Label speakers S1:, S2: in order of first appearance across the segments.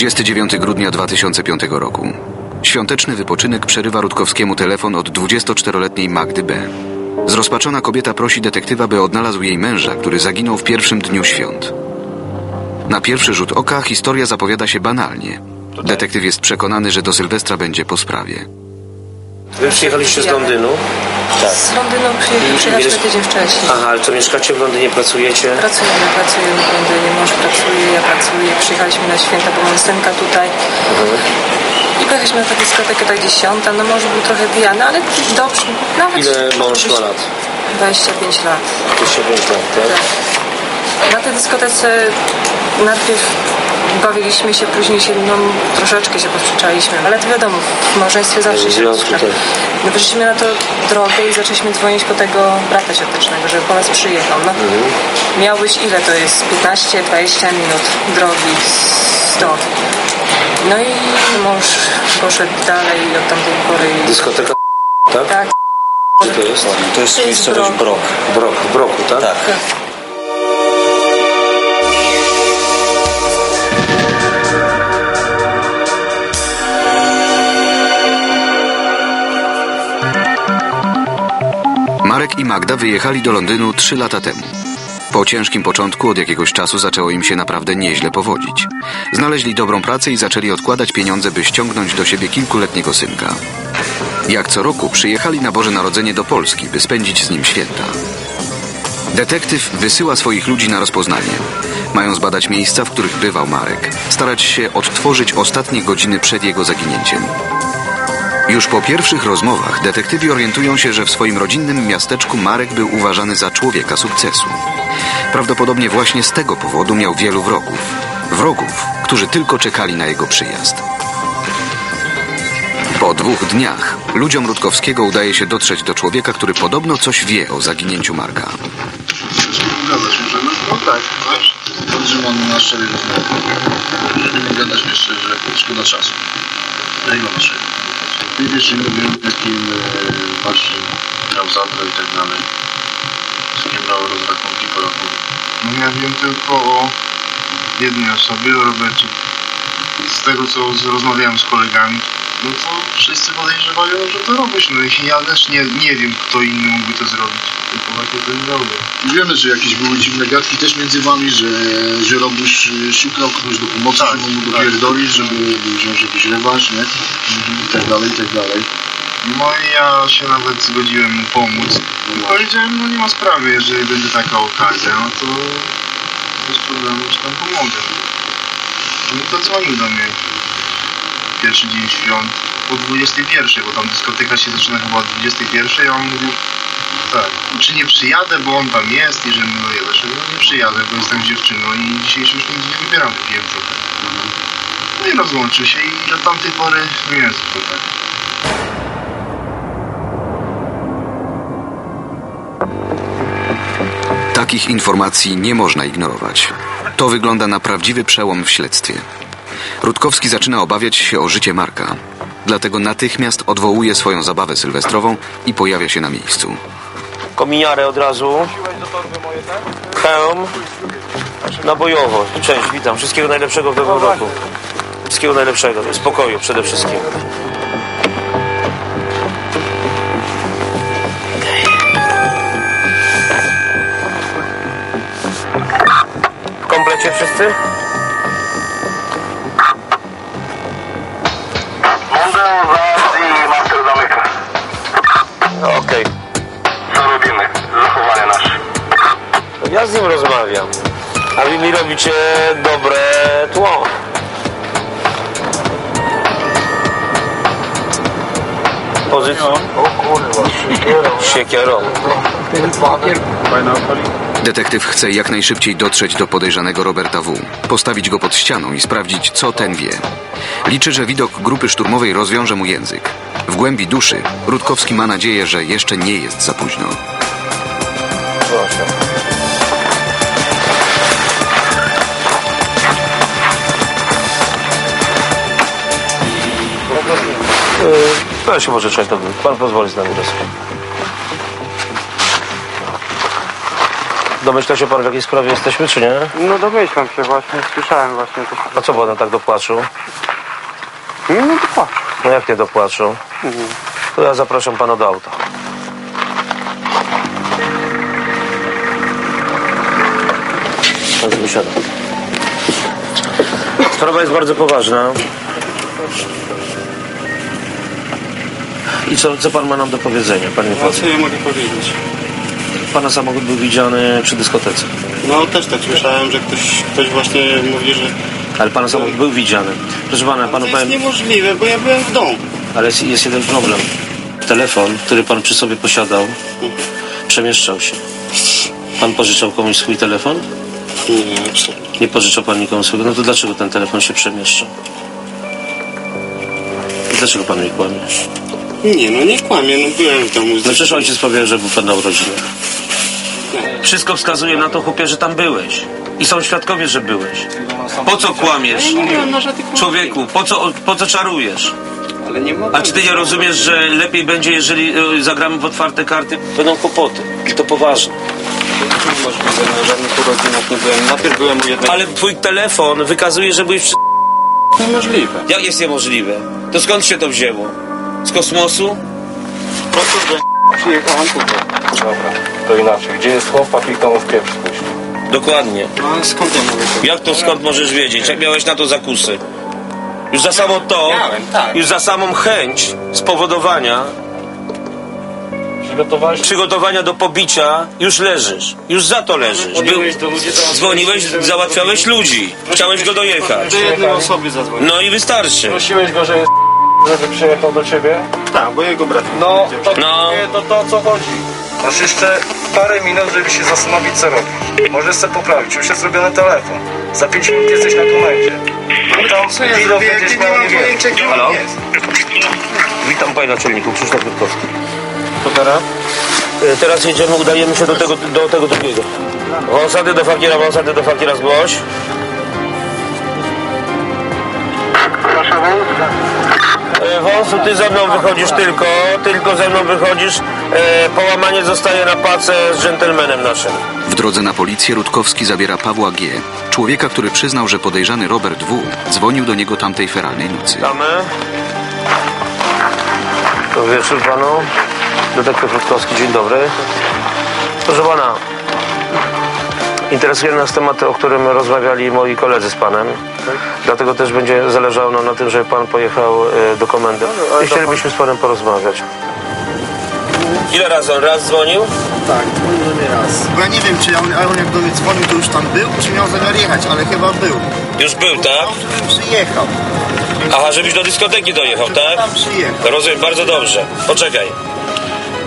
S1: 29 grudnia 2005 roku. Świąteczny wypoczynek przerywa Rutkowskiemu telefon od 24-letniej Magdy B. Zrozpaczona kobieta prosi detektywa, by odnalazł jej męża, który zaginął w pierwszym dniu świąt. Na pierwszy rzut oka historia zapowiada się banalnie. Detektyw jest przekonany, że do Sylwestra będzie po sprawie.
S2: Wy przyjechaliście z Londynu? Tak.
S3: Z Londynu przyje- przyjechaliśmy tydzień wcześniej.
S2: Aha, ale co mieszkacie w Londynie, pracujecie?
S3: Pracujemy, pracujemy w Londynie, mąż pracuje, ja pracuję. Przyjechaliśmy na święta, bo mam synka tutaj. I pojechaliśmy na tę dyskotekę tak dziesiąta. No mąż był trochę pijany, ale dobrze. Nawet
S2: Ile mąż ma lat?
S3: 25 lat.
S2: 25 lat, tak?
S3: Tak. Na tej dyskotece najpierw bawiliśmy się, później się no, troszeczkę się posprzeczaliśmy, ale to wiadomo, w małżeństwie zawsze
S2: W
S3: się
S2: związku, tak.
S3: No wyszliśmy na to drogę i zaczęliśmy dzwonić po tego brata ciotecznego, żeby po nas przyjechał. No, Miał być ile to jest? 15-20 minut drogi stąd. No i mąż poszedł dalej od tamtej pory...
S2: Dyskoteka, tak?
S3: Tak,
S2: Gdzie to jest?
S4: To jest miejscowość
S3: Brok.
S4: Brok.
S2: Broku, tak?
S4: Tak.
S1: Marek i Magda wyjechali do Londynu trzy lata temu. Po ciężkim początku od jakiegoś czasu zaczęło im się naprawdę nieźle powodzić. Znaleźli dobrą pracę i zaczęli odkładać pieniądze, by ściągnąć do siebie kilkuletniego synka. Jak co roku przyjechali na Boże Narodzenie do Polski, by spędzić z nim święta. Detektyw wysyła swoich ludzi na rozpoznanie. Mają zbadać miejsca, w których bywał Marek, starać się odtworzyć ostatnie godziny przed jego zaginięciem. Już po pierwszych rozmowach detektywi orientują się, że w swoim rodzinnym miasteczku Marek był uważany za człowieka sukcesu. Prawdopodobnie właśnie z tego powodu miał wielu wrogów. Wrogów, którzy tylko czekali na jego przyjazd. Po dwóch dniach ludziom Rutkowskiego udaje się dotrzeć do człowieka, który podobno coś wie o zaginięciu Marka.
S5: Zgadzasz się, że no, no tak, wiesz, podtrzymamy na szczerej rozmowie. Żeby nie gadać jeszcze, że szkoda czasu. Ja nie mam szczerej. Ty wiesz, nie wiem, jakim e, masz miał zadrę i tak dalej. Z kim brał rozrachunki po roku. No ja wiem tylko o jednej osobie, o Robercie. Z tego, co z- rozmawiałem z kolegami, no to wszyscy podejrzewają, że to robisz. No i ja też nie, nie wiem, kto inny mógłby to zrobić. Tylko właśnie ten.
S6: Wiemy, że jakieś były dziwne gadki też między wami, że, że Robuś y, szukał kogoś do pomocy,
S5: Tak,
S6: żeby mu
S5: tak.
S6: dopierdolić, żeby wziąć jakiś rewanż, nie? I tak dalej, i tak dalej.
S5: No i ja się nawet zgodziłem mu pomóc. I powiedziałem, no nie ma sprawy, jeżeli będzie taka okazja, no to bez problemu ci tam pomogę. No to dzwonił do mnie pierwszy dzień świąt o 21, bo tam dyskoteka się zaczyna chyba o 21, a on mówił tak, czy nie przyjadę, bo on tam jest i że no ja dlaczego nie przyjadę, bo jestem dziewczyną i dzisiaj się już nigdzie nie wybieram, wypiję trochę. No i rozłączył się i od tamtej pory nie wiem co tak.
S1: Takich informacji nie można ignorować. To wygląda na prawdziwy przełom w śledztwie. Rutkowski zaczyna obawiać się o życie Marka. Dlatego natychmiast odwołuje swoją zabawę sylwestrową i pojawia się na miejscu.
S2: Kominiarę od razu. Hełm. Nabojowo. Cześć, witam. Wszystkiego najlepszego w nowym roku. Wszystkiego najlepszego. Spokoju przede wszystkim. W komplecie wszyscy? Ja z nim rozmawiam. A wy mi robicie dobre tło. Pozycja.
S7: O kurwa,
S2: Siekierą.
S1: Detektyw chce jak najszybciej dotrzeć do podejrzanego Roberta W., postawić go pod ścianą i sprawdzić, co ten wie. Liczy, że widok grupy szturmowej rozwiąże mu język. W głębi duszy Rutkowski ma nadzieję, że jeszcze nie jest za późno.
S2: Proszę. Yy, Pan się dobrze. Pan pozwoli z nami rozmawiać. Domyśla się pan w jakiej sprawie jesteśmy, czy nie?
S4: No domyślam się właśnie, słyszałem właśnie coś.
S2: A co pan tak dopłaczył?
S4: Nie, to patrz.
S2: No jak nie dopłaczył? To ja zapraszam pana do auta. Pan sobie siada. Sprawa jest bardzo poważna. I co, co pan ma nam do powiedzenia, panie
S4: A co ja mogę powiedzieć?
S2: Pana samochód był widziany przy dyskotece.
S4: No też tak słyszałem, że ktoś, ktoś właśnie mówi, że
S2: Ale pana samochód był widziany. Proszę pana, panu
S4: to jest
S2: powiem,
S4: niemożliwe, bo ja byłem w domu.
S2: ale jest, jest jeden problem. Telefon, który pan przy sobie posiadał, przemieszczał się. Pan pożyczał komuś swój telefon?
S4: Nie, absolutnie.
S2: Nie pożyczał pan nikomu swojego. No to dlaczego ten telefon się przemieszczał? Dlaczego pan mi kłamie?
S4: Nie, no nie kłamię, no byłem w domu.
S2: No przecież ojciec powiedział, że pan na urodzinach. Wszystko wskazuje na to, chłopie, że tam byłeś. I są świadkowie, że byłeś. Po co kłamiesz?
S4: Nie miałem na żadnych
S2: Człowieku, po co, po co czarujesz?
S4: Ale nie mogę.
S2: A czy ty nie rozumiesz, że lepiej będzie, jeżeli y, zagramy w otwarte karty? Będą kłopoty. I to poważne.
S4: Możliwe, na żadnych urodzinach nie byłem. Najpierw byłem u jednego.
S2: Ale twój telefon wykazuje, że byłeś przy...
S4: Niemożliwe.
S2: Jak jest niemożliwe? To skąd się to wzięło? Z kosmosu?
S4: Co, że przyjechałem tutaj?
S8: Dobra, to inaczej. Gdzie jest chłopak i kto mu w pieprz spuścił?
S2: Dokładnie.
S4: No ale skąd ja mogę to?
S2: Jak to skąd możesz wiedzieć? Jak miałeś na to zakusy? Już za samo to,
S4: Miałem, tak.
S2: już za samą chęć spowodowania,
S8: Przygotowałeś
S2: przygotowania do pobicia, już leżysz. Już za to leżysz.
S8: Dzwoniłeś do ludzi, załatwiałeś
S2: dzwoniłeś, załatwiałeś ludzi. Chciałeś go dojechać.
S4: Do jednej osoby.
S2: No i wystarczy.
S8: Prosiłeś go, że jest żeby przyjechał do ciebie?
S4: Tak, bo jego brat
S8: No, to,
S2: No.
S8: to, to o co chodzi? Masz jeszcze parę minut, żeby się zastanowić, co robisz. Możesz sobie poprawić, już jest zrobiony telefon. Za 5 minut jesteś na komendzie. I tam
S4: Co ja zrobię, jak nie mam pojęcia, gdzie
S2: Halo?
S4: on jest?
S2: Witam panie naczelniku, Krzysztof Witkowski.
S8: To teraz?
S2: E, Teraz jedziemy, udajemy się do tego, do tego drugiego. Wąsaty do fakira, wąsaty do fakira zgłoś.
S7: Proszę wóz.
S2: Wąsu, ty ze mną wychodzisz tylko, tylko ze mną wychodzisz. E, połamanie zostaje na pacę z dżentelmenem naszym.
S1: W drodze na policję Rutkowski zabiera Pawła G., człowieka, który przyznał, że podejrzany Robert W. dzwonił do niego tamtej feralnej nocy.
S2: Damy. Dobry wieczór panu. Detektyw Rutkowski, dzień dobry. Proszę pana, interesuje nas temat, o którym rozmawiali moi koledzy z panem. Dlatego też będzie zależało nam na tym, żeby pan pojechał e, do komendy. I chcielibyśmy z panem porozmawiać. Ile razy on raz dzwonił?
S6: Tak, dzwonił do mnie raz. Bo ja nie wiem, czy on, on jak do mnie dzwonił, to już tam był, czy miał zamiar jechać, ale chyba był.
S2: Już był, tak?
S6: Chciał, żebym przyjechał.
S2: Aha, żebyś do dyskoteki dojechał, tak?
S6: Tam przyjechał.
S2: Rozumiem, bardzo dobrze. Poczekaj.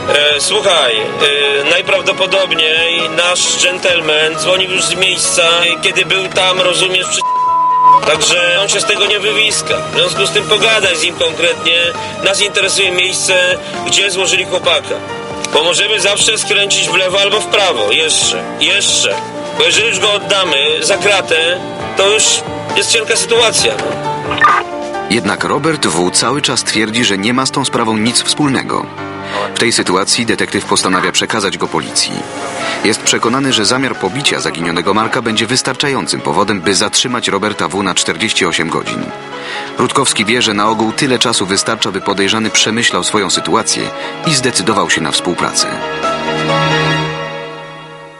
S2: E, słuchaj, e, najprawdopodobniej nasz dżentelmen dzwonił już z miejsca, kiedy był tam, rozumiesz, przy... Także on się z tego nie wywiska. W związku z tym pogadaj z nim konkretnie. Nas interesuje miejsce, gdzie złożyli chłopaka. Bo możemy zawsze skręcić w lewo albo w prawo. Jeszcze, jeszcze. Bo jeżeli już go oddamy za kratę, to już jest cienka sytuacja.
S1: Jednak Robert W. cały czas twierdzi, że nie ma z tą sprawą nic wspólnego. W tej sytuacji detektyw postanawia przekazać go policji. Jest przekonany, że zamiar pobicia zaginionego Marka będzie wystarczającym powodem, by zatrzymać Roberta W. na 48 godzin. Rutkowski wie, że na ogół tyle czasu wystarcza, by podejrzany przemyślał swoją sytuację i zdecydował się na współpracę.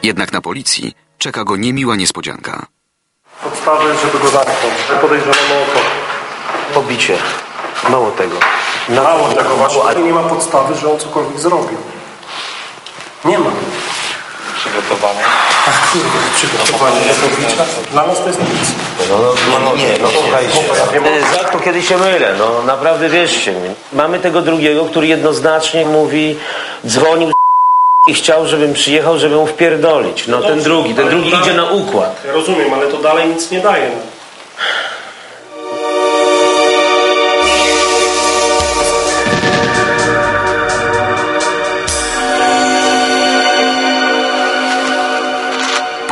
S1: Jednak na policji czeka go niemiła niespodzianka.
S8: Podstawy, żeby go zamknąć. Podejrzewano o to.
S2: Pobicie. Mało tego.
S8: Mało tego właśnie. Nie ma podstawy, że on cokolwiek zrobił. Nie ma.
S7: Przygotowanie.
S8: Przygotowanie do pobicia. Dla nas to jest nic.
S2: No, no, no, nie, no słuchajcie. Rzadko kiedy się mylę, no naprawdę wierzcie mi. Mamy tego drugiego, który jednoznacznie mówi, dzwonił i chciał, żebym przyjechał, żeby mu wpierdolić. No ten
S8: dobrze,
S2: drugi, ten drugi idzie na układ.
S8: Ja rozumiem, ale to dalej nic nie daje. nam.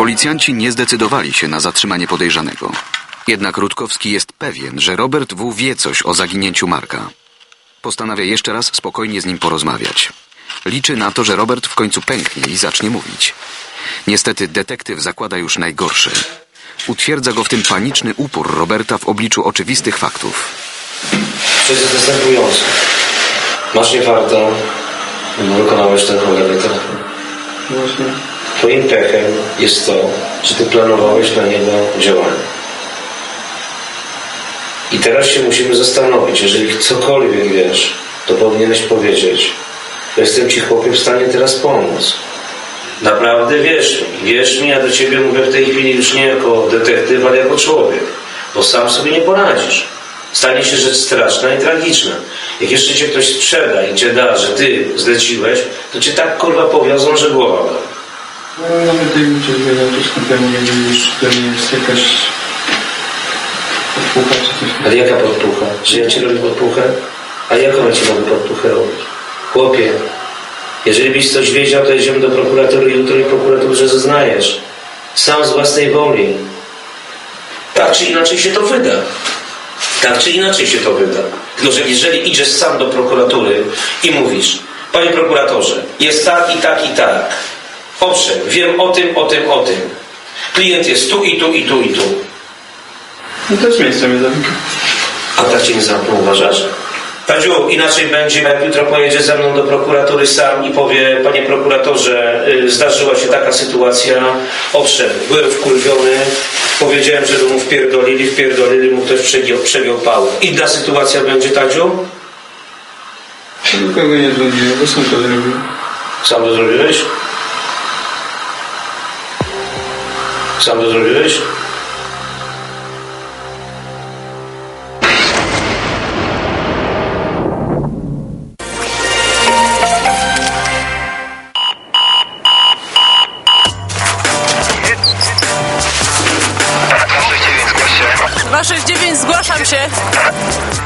S1: Policjanci nie zdecydowali się na zatrzymanie podejrzanego. Jednak Rutkowski jest pewien, że Robert W. wie coś o zaginięciu Marka. Postanawia jeszcze raz spokojnie z nim porozmawiać. Liczy na to, że Robert w końcu pęknie i zacznie mówić. Niestety detektyw zakłada już najgorsze. Utwierdza go w tym paniczny upór Roberta w obliczu oczywistych faktów.
S2: To jest następujące. Masz nie warto, wykonałeś ten cholerny telefon.
S4: Właśnie.
S2: Twoim pechem jest to, że ty planowałeś na niego działania. I teraz się musimy zastanowić, jeżeli cokolwiek wiesz, to powinieneś powiedzieć. Jestem ci chłopie w stanie teraz pomóc. Naprawdę wierz mi, wierz mi, ja do ciebie mówię w tej chwili już nie jako detektyw, ale jako człowiek, bo sam sobie nie poradzisz. Stanie się rzecz straszna i tragiczna. Jak jeszcze cię ktoś sprzeda i cię da, że ty zleciłeś, to cię tak kurwa powiozą, że głowa.
S4: No nawet coś wiedział, to skąd ja nie wiem, już pewnie jest jakaś podpucha czy coś.
S2: Ale jaka podpucha? Czy ja ci robię podpuchę? A jaką ja ci mogę podpuchę robić? Chłopie, jeżeli byś coś wiedział, to jedziemy do prokuratury jutro i prokuraturze zeznajesz. Sam z własnej woli. Tak czy inaczej się to wyda. Tak czy inaczej się to wyda. Tylko, że jeżeli idziesz sam do prokuratury i mówisz, panie prokuratorze, jest tak i tak i tak. Owszem, wiem o tym, o tym, o tym. Klient jest tu i tu i tu i tu.
S4: No też miejsce mnie zamyka.
S2: A tak cię nie zamknął, uważasz? Tadziu, inaczej będzie, jak jutro pojedzie ze mną do prokuratury sam i powie, panie prokuratorze, y, zdarzyła się taka sytuacja, owszem, byłem wkurwiony, powiedziałem, żeby mu wpierdolili, wpierdolili mu ktoś przegiął, przegiął pałę. Inna sytuacja będzie, Tadziu?
S4: Nikogo nie dzwoniłem, bo sam to zrobił.
S2: Sam to zrobiłeś? Sam to zrobiłeś?
S3: Zgłaszam się.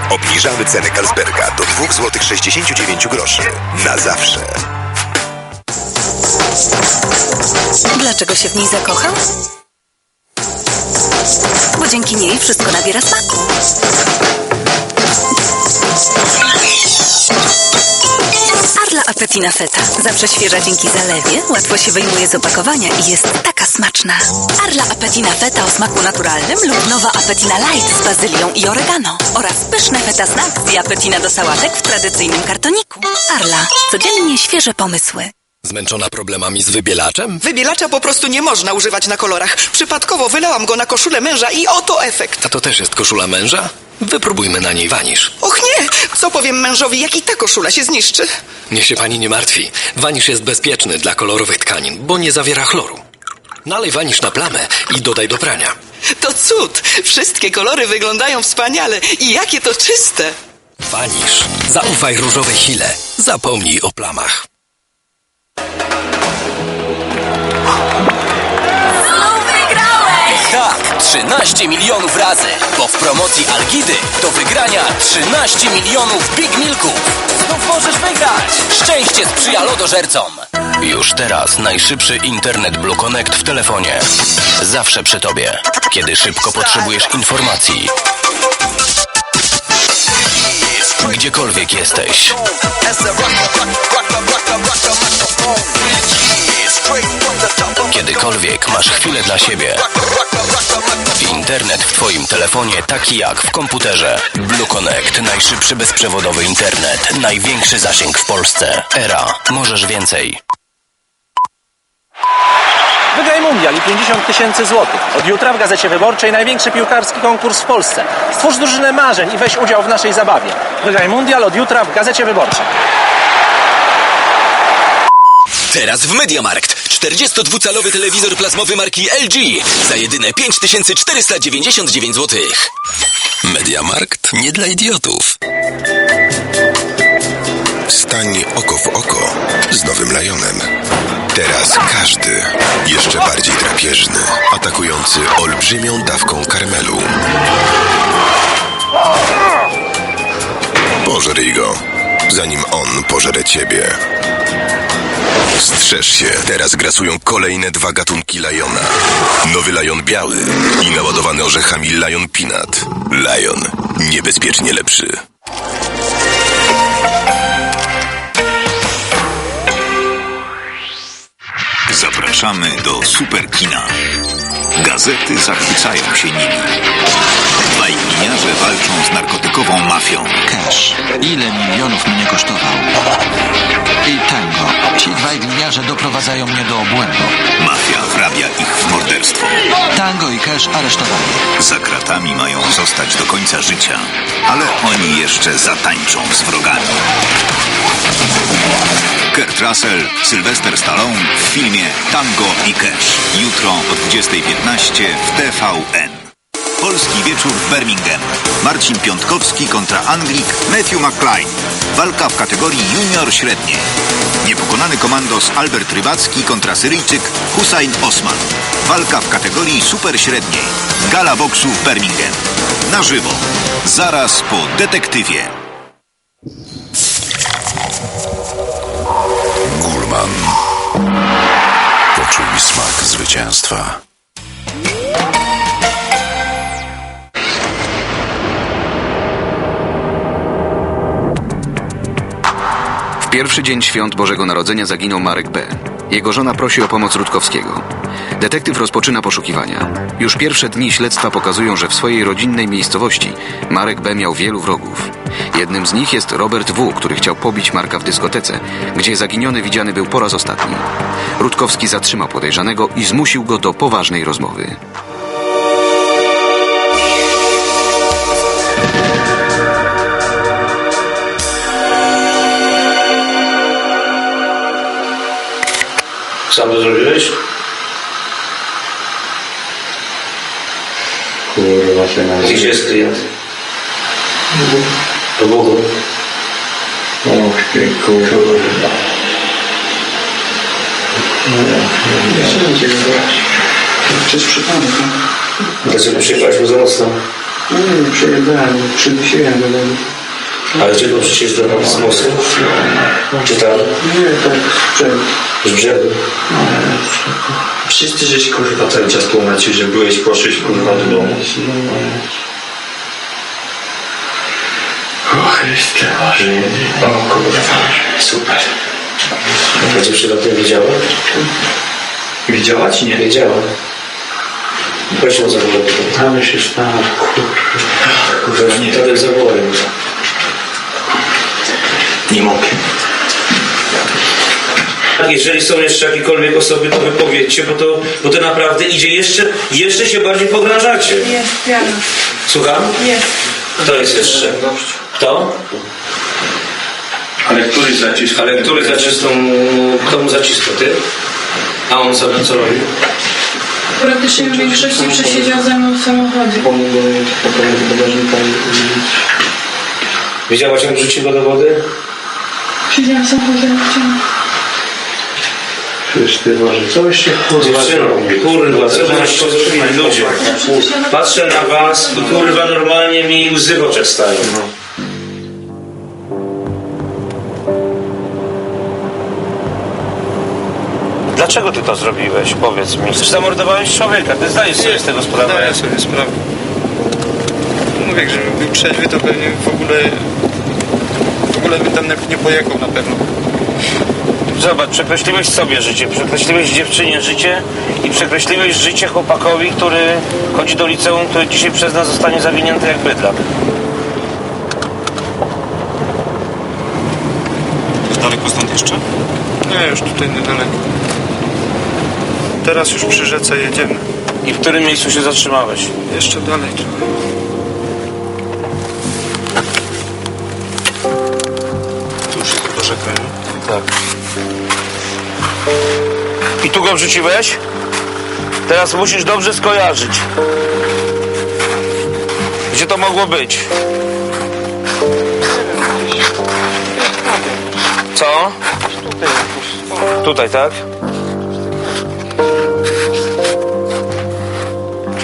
S9: Obniżamy cenę Carlsberga do 2 zł 69 groszy. Na zawsze.
S10: Dlaczego się w niej zakochał? Bo dzięki niej wszystko nabiera smaku. Arla Appetina Feta. Zawsze świeża dzięki zalewie, łatwo się wyjmuje z opakowania i jest taka smaczna. Arla Appetina Feta o smaku naturalnym lub nowa Appetina Light z bazylią i oregano. Oraz pyszne feta snacks i Appetina do sałatek w tradycyjnym kartoniku. Arla. Codziennie świeże pomysły.
S9: Zmęczona problemami z wybielaczem?
S11: Wybielacza po prostu nie można używać na kolorach. Przypadkowo wylałam go na koszulę męża i oto efekt.
S9: A to też jest koszula męża? Wypróbujmy na niej wanisz.
S11: Och nie! Co powiem mężowi, jak i ta koszula się zniszczy?
S9: Niech się pani nie martwi. Wanisz jest bezpieczny dla kolorowych tkanin, bo nie zawiera chloru. Nalej wanisz na plamę i dodaj do prania.
S11: To cud! Wszystkie kolory wyglądają wspaniale i jakie to czyste!
S9: Wanisz. Zaufaj różowej chile. Zapomnij o plamach.
S12: Tak, 13 milionów razy, bo w promocji Algidy do wygrania 13 milionów Big Milków. Znów możesz wygrać! Szczęście sprzyja lodożercom.
S9: Już teraz najszybszy internet Blue Connect w telefonie. Zawsze przy tobie, kiedy szybko potrzebujesz informacji. Gdziekolwiek jesteś. Kiedykolwiek masz chwilę dla siebie. Internet w Twoim telefonie taki jak w komputerze. Blue Connect, najszybszy bezprzewodowy internet, największy zasięg w Polsce. Era, możesz więcej.
S8: Wygraj mundial i 50 tysięcy złotych. Od jutra w Gazecie Wyborczej największy piłkarski konkurs w Polsce. Stwórz drużynę marzeń i weź udział w naszej zabawie. Wygraj mundial od jutra w Gazecie Wyborczej.
S12: Teraz w Mediamarkt 42-calowy telewizor plazmowy marki LG za jedyne 5499 zł.
S9: Mediamarkt nie dla idiotów. Stań oko w oko z nowym Lionem. Teraz każdy jeszcze bardziej drapieżny, atakujący olbrzymią dawką karmelu. Pożryj go, zanim on pożere ciebie. Strzeż się, teraz grasują kolejne dwa gatunki Liona. Nowy Lion biały i naładowany orzechami Lion Peanut. Lion, niebezpiecznie lepszy.
S13: Zapraszamy do Superkina. Gazety zachwycają się nimi. Dwaj walczą z narkotykową mafią.
S14: Cash. Ile milionów mnie kosztował? I tango. Ci dwaj gliniarze doprowadzają mnie do obłędu.
S13: Mafia wrabia ich w morderstwo.
S14: Tango i Cash aresztowani.
S13: Za kratami mają zostać do końca życia, ale oni jeszcze zatańczą z wrogami. Kurt Russell, Sylvester Stallone w filmie Tango i Cash. Jutro o 20.15 w TVN. Polski wieczór w Birmingham. Marcin Piątkowski kontra Anglik Matthew McCline. Walka w kategorii junior średniej. Niepokonany komandos Albert Rybacki kontra Syryjczyk Hussein Osman. Walka w kategorii super średniej. Gala boksu w Birmingham. Na żywo. Zaraz po detektywie.
S15: Poczuj smak zwycięstwa.
S1: W pierwszy dzień świąt Bożego Narodzenia zaginął Marek B. Jego żona prosi o pomoc Rutkowskiego. Detektyw rozpoczyna poszukiwania. Już pierwsze dni śledztwa pokazują, że w swojej rodzinnej miejscowości Marek B. miał wielu wrogów. Jednym z nich jest Robert W., który chciał pobić Marka w dyskotece, gdzie zaginiony widziany był po raz ostatni. Rutkowski zatrzymał podejrzanego i zmusił go do poważnej rozmowy.
S2: Sam to zrobiłeś?
S4: Kurwa się na
S2: Gdzie jest klient? Do Bogu.
S4: Och ty kurwa. Nie wszędzie grać. To jest przypadek, no.
S2: Dlaczego przyjechałeś za mocno?
S4: No nie wiem, do domu.
S2: Ale czego przecież do nas z mostu? Czy tam?
S4: Nie, tak sprzęt.
S2: Z brzegu?
S7: Przecież ty żeś kurwa cały czas tłumaczył, że byłeś, poszłeś kurwa do domu.
S4: O Chryste, Boże, o kurwa.
S2: Super. A dziewczyna o tym wiedziała?
S7: Widziała czy nie?
S2: Wiedziała. Chodź ją zawołaj.
S4: Ale się stało, kurwa.
S2: Kurwa, nie. Tadek zawołaj.
S7: Nie mogę.
S2: Tak, Jeżeli są jeszcze jakiekolwiek osoby, to wypowiedzcie, bo to, bo to naprawdę idzie jeszcze, jeszcze się bardziej pogrążacie.
S3: Nie, Janusz.
S2: Słucham?
S3: Nie.
S2: Kto jest jeszcze? Kto?
S7: Ale który zacisk?
S2: Ale który zacisnął, kto mu zacisnął? Ty? A on sobie co robi?
S3: Praktycznie w większości przesiedział ze mną w samochodzie.
S4: Pomogłem pokoju do bagażnika i...
S2: Wiedziałaś jak rzucił go do wody?
S3: Siedziałam w samochodzie, chciałam.
S4: Przecież ty Boże, co byście kurwa
S2: Dziewczyno, kurwa, co żeście zrobili ludzie? Patrzę na was i kurwa normalnie mi łzy w oczach stają. Dlaczego ty to zrobiłeś? Powiedz mi. Zamordowałeś człowieka, ty zdajesz sobie z tego sprawę.
S16: Zdaję sobie sprawę. Mówię, że był trzeźwy, to pewnie w ogóle w ogóle by tam nie- nie pojechał na pewno.
S2: Zobacz, przekreśliłeś sobie życie, przekreśliłeś dziewczynie życie i przekreśliłeś życie chłopakowi, który chodzi do liceum, który dzisiaj przez nas zostanie zawinięty jak bydlak.
S16: Daleko stąd jeszcze? Nie, już tutaj niedaleko. Teraz już przy rzece jedziemy.
S2: I w którym miejscu się zatrzymałeś?
S16: Jeszcze dalej trochę. Tu już jest rzeka?
S2: Tak. I tu go wrzuciłeś? Teraz musisz dobrze skojarzyć. Gdzie to mogło być? Co? Tutaj, tak?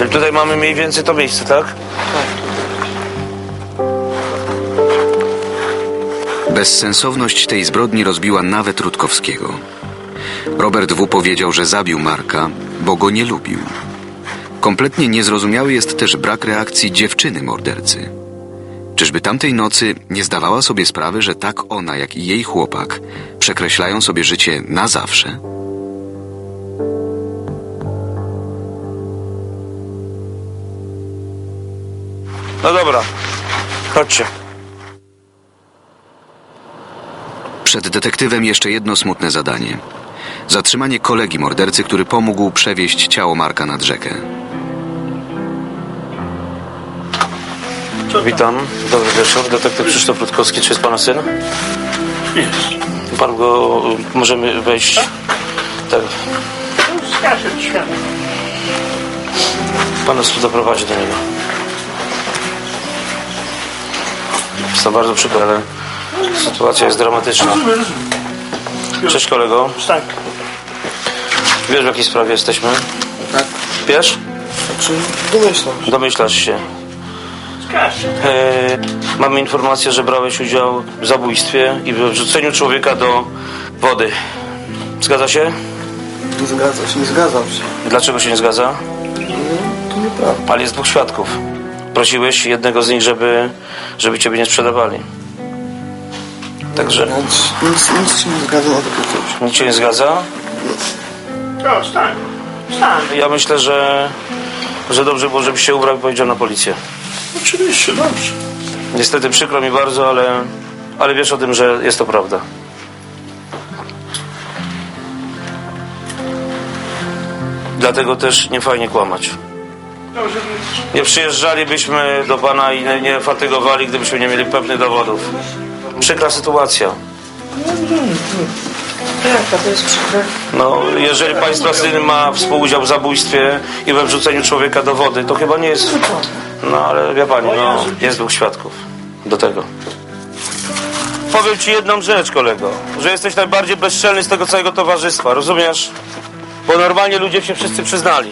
S2: Czyli tutaj mamy mniej więcej to miejsce, tak?
S1: Bezsensowność tej zbrodni rozbiła nawet Rutkowskiego. Robert W. powiedział, że zabił Marka, bo go nie lubił. Kompletnie niezrozumiały jest też brak reakcji dziewczyny mordercy. Czyżby tamtej nocy nie zdawała sobie sprawy, że tak ona, jak i jej chłopak przekreślają sobie życie na zawsze?
S2: No dobra, chodźcie.
S1: Przed detektywem jeszcze jedno smutne zadanie. Zatrzymanie kolegi mordercy, który pomógł przewieźć ciało Marka nad rzekę.
S2: Witam, dobry wieczór. Detektyw Krzysztof Rutkowski, czy jest pana syn?
S17: Jest.
S2: Pan go, możemy wejść? Tak.
S17: Świat.
S2: Pan nas tu zaprowadzi do niego. Jest to bardzo przykre, ale sytuacja jest dramatyczna. Cześć kolego.
S17: Tak.
S2: Wiesz w jakiej sprawie jesteśmy?
S16: Tak.
S2: Wiesz?
S16: Znaczy, domyślam.
S2: Domyślasz się.
S17: Skaże.
S2: E, mamy informację, że brałeś udział w zabójstwie i w wrzuceniu człowieka do wody. Zgadza się?
S16: Nie zgadza się, nie zgadzam się.
S2: Dlaczego się nie zgadza?
S16: To nieprawda.
S2: Ale jest dwóch świadków. Prosiłeś jednego z nich, żeby, żeby ciebie nie sprzedawali. Także
S16: Nic, nic, nic się nie zgadza na takie coś.
S2: nic się nie zgadza?
S17: No, stań. Stań.
S2: Ja myślę, że, że dobrze było, żebyś się ubrał i powiedział na policję.
S17: Oczywiście, dobrze.
S2: Niestety przykro mi bardzo, ale, ale wiesz o tym, że jest to prawda. Dlatego też nie fajnie kłamać. Nie przyjeżdżalibyśmy do pana i nie, fatygowali, gdybyśmy nie mieli pewnych dowodów. Przykra sytuacja.
S3: Jak to jest przykre?
S2: No, jeżeli państwa syn ma współudział w zabójstwie i we wrzuceniu człowieka do wody, to chyba nie jest... No, ale wie pani, no, jest dwóch świadków do tego. Powiem ci jedną rzecz, kolego, że jesteś najbardziej bezczelny z tego całego towarzystwa, rozumiesz? Bo normalnie ludzie się wszyscy przyznali.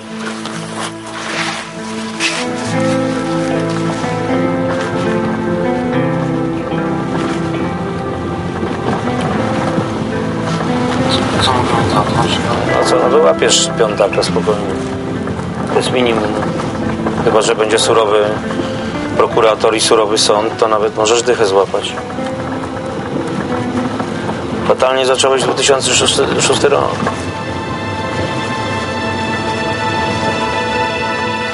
S2: Wyłapiesz piątaka spokojnie. To jest minimum. Chyba, że będzie surowy prokurator i surowy sąd, to nawet możesz dychę złapać. Fatalnie zacząłeś 2006 rok.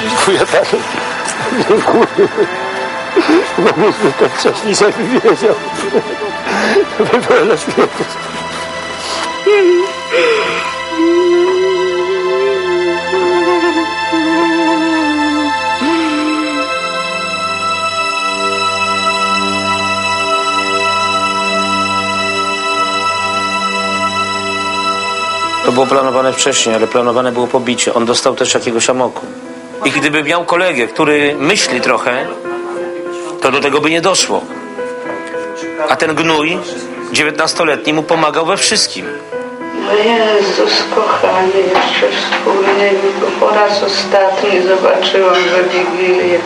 S2: Dziękuję panu. Dziękuję. No myśmy to wcześniej sobie wiedział. To by. To było planowane wcześniej, ale planowane było pobicie. On dostał też jakiegoś amoku. I gdyby miał kolegę, który myśli trochę, to do tego by nie doszło. A ten gnój, 19-letni, mu pomagał we wszystkim.
S18: No Jezus, kochany, jeszcze wspólnie go po raz ostatni zobaczyłam we Wigilię.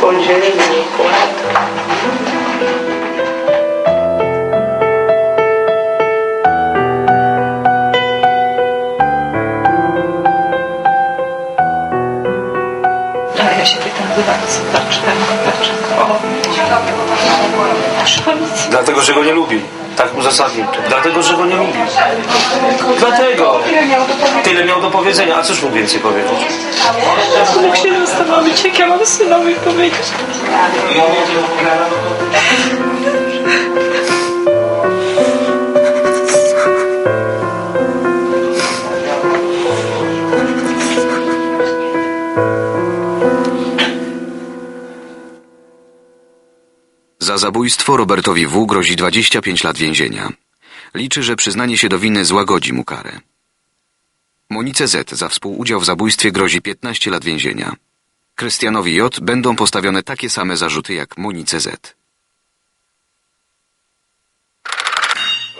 S18: Podzielił płatę.
S2: Dlatego, że go nie lubi. Tak uzasadnił to. Dlatego, że go nie lubi. Dlatego. Tyle miał do powiedzenia. A cóż mógł więcej powiedzieć?
S3: Jak się zastanowić, jak ja mam synowi powiedzieć.
S1: Zabójstwo Robertowi W. grozi 25 lat więzienia. Liczy, że przyznanie się do winy złagodzi mu karę. Monice Z za współudział w zabójstwie grozi 15 lat więzienia. Krystianowi J będą postawione takie same zarzuty jak Monice Z.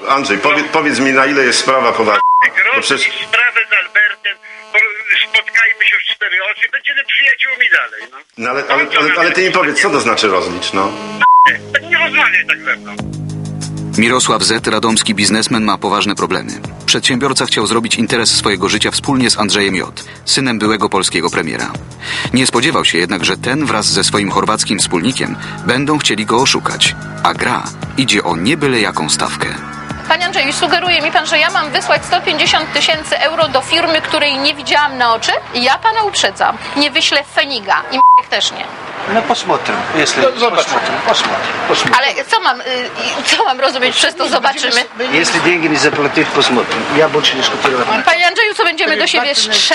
S19: Andrzej, powiedz, powiedz mi, na ile jest sprawa poważna? Bo przecież
S17: sprawę z Albertem, bo spotkajmy się w cztery oczy, będziemy przyjaciółmi dalej, no.
S19: no ale, ale, ale, ale ty mi powiedz, co to znaczy rozlicz, no?
S17: Nie rozmawiaj tak ze mną.
S1: Mirosław Z, radomski biznesmen, ma poważne problemy. Przedsiębiorca chciał zrobić interes swojego życia wspólnie z Andrzejem J., synem byłego polskiego premiera. Nie spodziewał się jednak, że ten wraz ze swoim chorwackim wspólnikiem będą chcieli go oszukać. A gra idzie o nie byle jaką stawkę.
S20: Panie Andrzeju, sugeruje mi pan, że ja mam wysłać 150 tysięcy euro do firmy, której nie widziałam na oczy? Ja pana uprzedzam. Nie wyślę Feniga i m***ek też nie.
S21: No posмотрим, если
S22: No, zobaczymy.
S21: посмотрим, посмотрим, посмотрим.
S20: Ale co mam, y, i- co mam rozumieć przez to zobaczymy?
S21: Если деньги не заплатить, посмотрим. Я больше дискутировать не
S20: Panie Andrzeju, co będziemy do siebie strzelać?